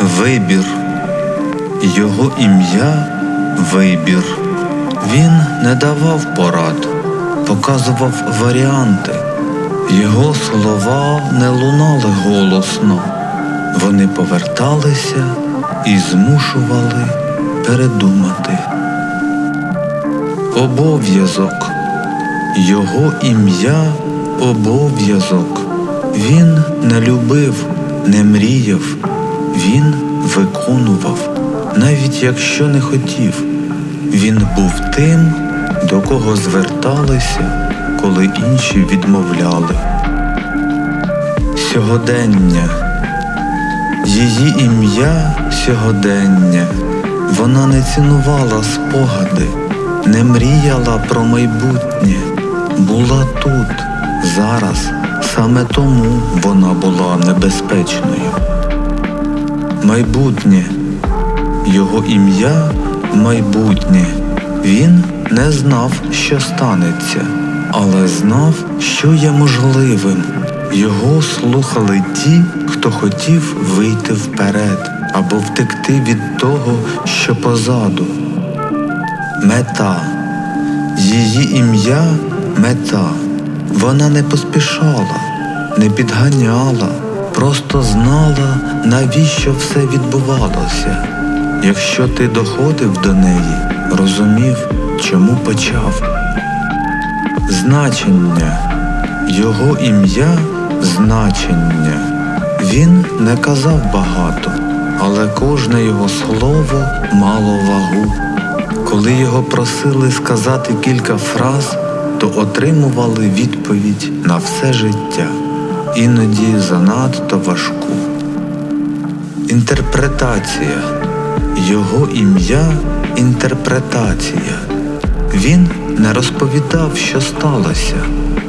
Вибір. Його ім'я вибір. Він не давав порад, показував варіанти. Його слова не лунали голосно. Вони поверталися і змушували передумати. Обов'язок. Його ім'я обов'язок. Він не любив, не мріяв, він виконував, навіть якщо не хотів. Він був тим, до кого зверталися, коли інші відмовляли. Сьогодення. Її ім'я сьогодення. Вона не цінувала спогади, не мріяла про майбутнє, була тут, зараз. Саме тому вона була небезпечною. Майбутнє. Його ім'я майбутнє. Він не знав, що станеться, але знав, що є можливим. Його слухали ті, хто хотів вийти вперед або втекти від того, що позаду. Мета. Її ім'я мета. Вона не поспішала, не підганяла, просто знала, навіщо все відбувалося. Якщо ти доходив до неї, розумів, чому почав. Значення. Його ім'я значення. Він не казав багато, але кожне його слово мало вагу. Коли його просили сказати кілька фраз, то отримували відповідь на все життя, іноді занадто важку. Інтерпретація. Його ім'я інтерпретація. Він не розповідав, що сталося.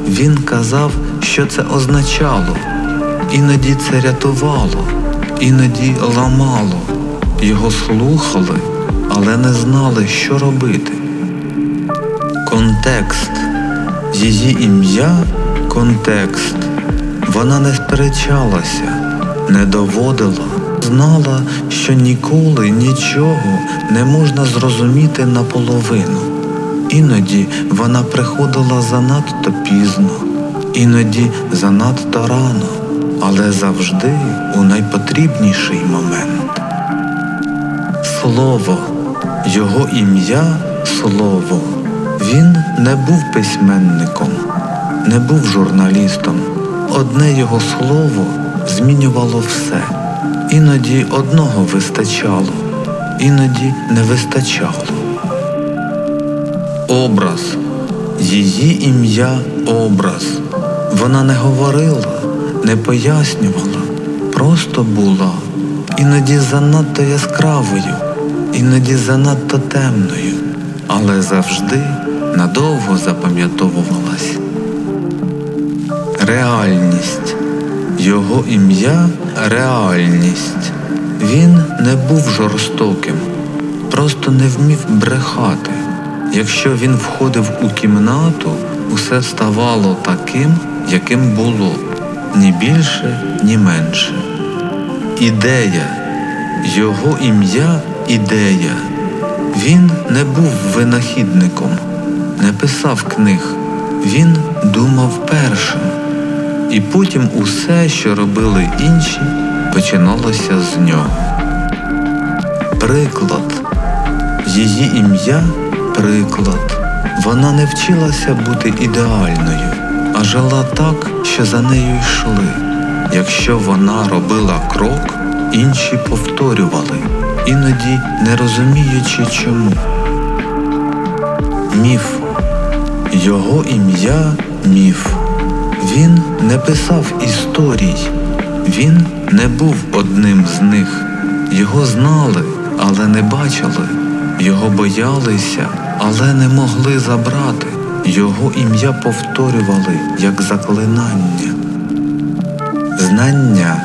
Він казав, що це означало. Іноді це рятувало, іноді ламало. Його слухали, але не знали, що робити. Контекст. Її ім'я контекст. Вона не сперечалася, не доводила, знала, що ніколи нічого не можна зрозуміти наполовину. Іноді вона приходила занадто пізно, іноді занадто рано, але завжди у найпотрібніший момент. Слово, його ім'я слово. Він не був письменником, не був журналістом. Одне його слово змінювало все. Іноді одного вистачало, іноді не вистачало. Образ. Її ім'я образ. Вона не говорила, не пояснювала, просто була, іноді занадто яскравою, іноді занадто темною, але завжди надовго запам'ятовувалась. Реальність. Його ім'я реальність. Він не був жорстоким, просто не вмів брехати. Якщо він входив у кімнату, усе ставало таким, яким було, ні більше, ні менше. Ідея, його ім'я ідея. Він не був винахідником, не писав книг, він думав першим. І потім усе, що робили інші, починалося з нього. Приклад. Її ім'я приклад. Вона не вчилася бути ідеальною, а жила так, що за нею йшли. Якщо вона робила крок, інші повторювали, іноді не розуміючи чому. Міф. Його ім'я міф. Він не писав історій, він не був одним з них. Його знали, але не бачили. Його боялися, але не могли забрати. Його ім'я повторювали як заклинання. Знання.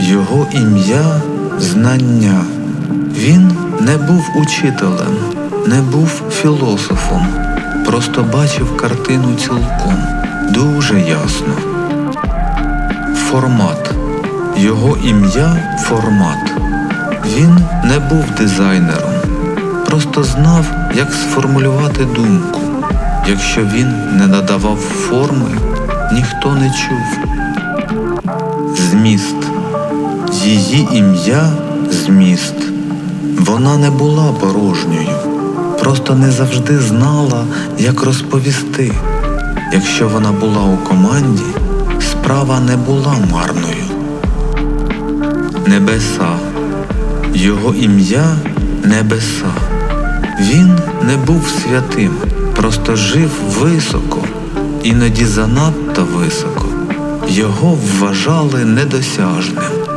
Його ім'я знання. Він не був учителем, не був філософом, просто бачив картину цілком, дуже ясно. формат. Його ім'я формат. Він не був дизайнером, просто знав, як сформулювати думку. Якщо він не надавав форми, ніхто не чув. Зміст. Її ім'я зміст. Вона не була порожньою, просто не завжди знала, як розповісти. Якщо вона була у команді, справа не була марною. Небеса. Його ім'я Небеса. Він не був святим, просто жив високо, іноді занадто високо. Його вважали недосяжним.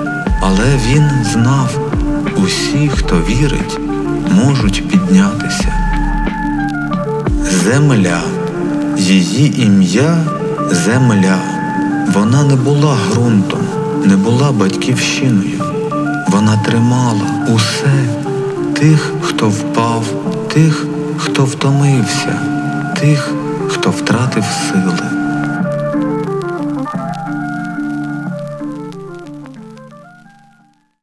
Але він знав, усі, хто вірить, можуть піднятися. Земля. Її ім'я Земля. Вона не була ґрунтом, не була батьківщиною. Вона тримала усе тих, хто впав, тих, хто втомився, тих, хто втратив сили.